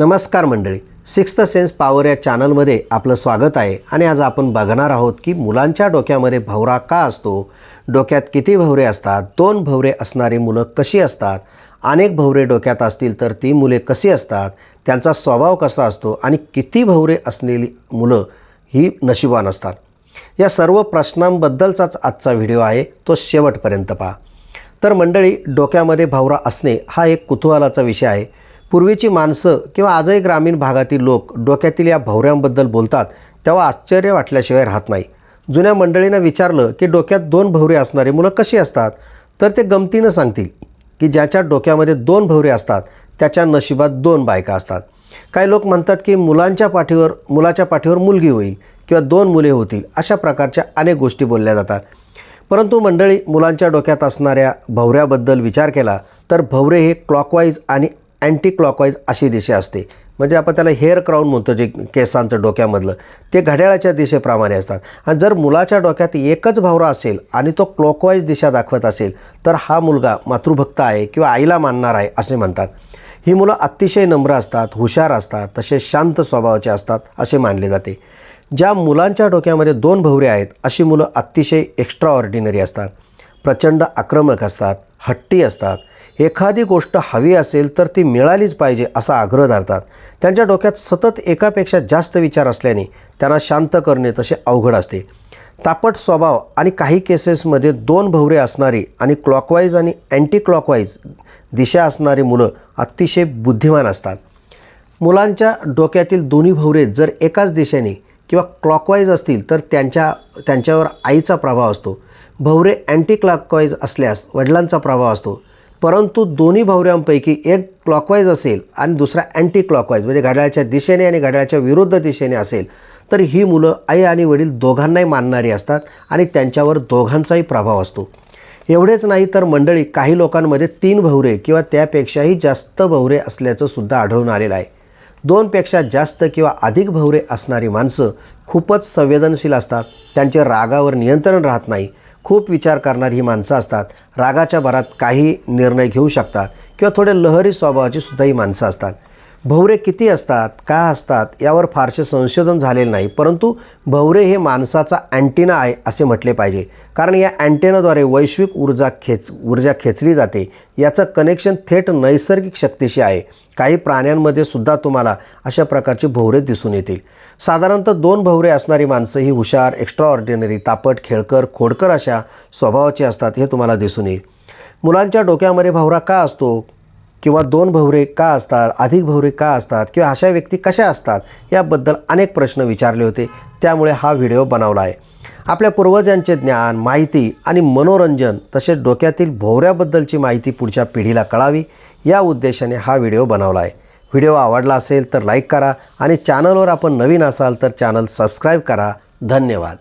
नमस्कार मंडळी sixth sense power या चॅनलमध्ये आपलं स्वागत आहे आणि आज आपण बघणार आहोत की मुलांच्या डोक्यामध्ये भवरा का असतो? डोक्यात किती भवरे असतात? दोन भवरे असणारी मुलं कशी असतात? अनेक भवरे डोक्यात असतील तर ती मुले कशी असतात? त्यांचा स्वभाव कसा असतो? आणि किती भवरे असलेली मुलं ही नशिबान असतात? या सर्व प्रश्नांबद्दलचाच आजचा व्हिडिओ आहे तो शेवटपर्यंत पहा. तर मंडळी डोक्यामध्ये भावरा असणे हा एक कुतूहलाचा विषय आहे. पूर्वीची माणसं किंवा आजही ग्रामीण भागातील लोक डोक्यातील या भवऱ्यांबद्दल बोलतात तेव्हा आश्चर्य वाटल्याशिवाय राहत नाही. जुन्या मंडळीनं विचारलं की डोक्यात दोन भवरे असणारी मुलं कशी असतात? तर ते गमतीनं सांगतील की ज्याच्या डोक्यामध्ये दोन भवरे असतात त्याच्या नशिबात दोन बायका असतात. काही लोक म्हणतात की मुलांच्या पाठीवर मुलाच्या पाठीवर मुलगी होईल किंवा दोन मुले होतील अशा प्रकारच्या अनेक गोष्टी बोलल्या जातात. परंतु मंडळी मुलांच्या डोक्यात असणाऱ्या भवऱ्याबद्दल विचार केला तर भवरे हे क्लॉकवाईज आणि अँटी क्लॉकवाईज अशी दिशा असते. म्हणजे आपण त्याला हेअर क्राऊन म्हणतो जे केसांचं डोक्यामधलं. ते घड्याळाच्या दिशेप्रमाणे असतात. आणि जर मुलाच्या डोक्यात एकच भावरा असेल आणि तो क्लॉकवाईज दिशा दाखवत असेल तर हा मुलगा मातृभक्त आहे किंवा आईला मानणार आहे असे म्हणतात. ही मुलं अतिशय नम्र असतात हुशार असतात तसेच शांत स्वभावाचे असतात असे मानले जाते. ज्या मुलांच्या डोक्यामध्ये दोन भवरे आहेत अशी मुलं अतिशय एक्स्ट्रा ऑर्डिनरी असतात. प्रचंड आक्रमक असतात हट्टी असतात. एखादी गोष्ट हवी असेल तर ती मिळालीच पाहिजे असा आग्रह धरतात. त्यांच्या डोक्यात सतत एकापेक्षा जास्त विचार असल्याने त्यांना शांत करणे तसे अवघड असते. तापट स्वभाव आणि काही केसेसमध्ये दोन भवरे असणारी आणि क्लॉकवाईज आणि अँटी क्लॉकवाईज दिशा असणारी मुलं अतिशय बुद्धिमान असतात. मुलांच्या डोक्यातील दोन्ही भवरे जर एकाच दिशेने किंवा क्लॉकवाईज असतील तर त्यांच्या त्यांच्यावर आईचा प्रभाव असतो. भवरे अँटी क्लॉकवाईज असल्यास वडिलांचा प्रभाव असतो. परंतु दोन्ही भवऱ्यांपैकी एक क्लॉकवाईज असेल आणि दुसरा अँटी क्लॉकवाईज म्हणजे घड्याळाच्या दिशेने आणि घड्याळाच्या विरुद्ध दिशेने असेल तर ही मुलं आई आणि वडील दोघांनाही मानणारी असतात आणि त्यांच्यावर दोघांचाही प्रभाव असतो. एवढेच नाही तर मंडळी काही लोकांमध्ये तीन भवरे किंवा त्यापेक्षाही जास्त भवरे असल्याचं सुद्धा आढळून आलेलं आहे. दोनपेक्षा जास्त किंवा अधिक भवरे असणारी माणसं खूपच संवेदनशील असतात. त्यांचे रागावर नियंत्रण राहत नाही. खूप विचार करणारी ही माणसं असतात. रागाच्या भरात काही निर्णय घेऊ शकतात किंवा थोडे लहरी स्वभावाची सुद्धा ही माणसं असतात. भवरे किती असतात? का असतात? यावर फारसे संशोधन झालेलं नाही. परंतु भवरे हे माणसाचा अँटिना आहे असे म्हटले पाहिजे. कारण या अँटेनाद्वारे वैश्विक ऊर्जा खेच ऊर्जा खेचली जाते. याचं कनेक्शन थेट नैसर्गिक शक्तीशी आहे. काही प्राण्यांमध्ये सुद्धा तुम्हाला अशा प्रकारचे भोवरे दिसून येतील. साधारणतः दोन भवरे असणारी माणसं ही हुशार एक्स्ट्रा ऑर्डिनरी तापट खेळकर खोडकर अशा स्वभावाची असतात हे तुम्हाला दिसून येईल. मुलांच्या डोक्यामध्ये भवरा का असतो? किंवा दोन भवरे का असतात अधिक भवरे का असतात किंवा अशा व्यक्ती कशा असतात याबद्दल अनेक प्रश्न विचारले होते. त्यामुळे हा व्हिडिओ बनवला आहे. आपल्या पूर्वजांचे ज्ञान माहिती आणि मनोरंजन तसेच डोक्यातील भोवऱ्याबद्दलची माहिती पुढच्या पिढीला कळावी या उद्देशाने हा व्हिडिओ बनवला आहे. व्हिडिओ आवडला असेल तर लाईक करा आणि चॅनलवर आपण नवीन असाल तर चॅनल सबस्क्राईब करा. धन्यवाद.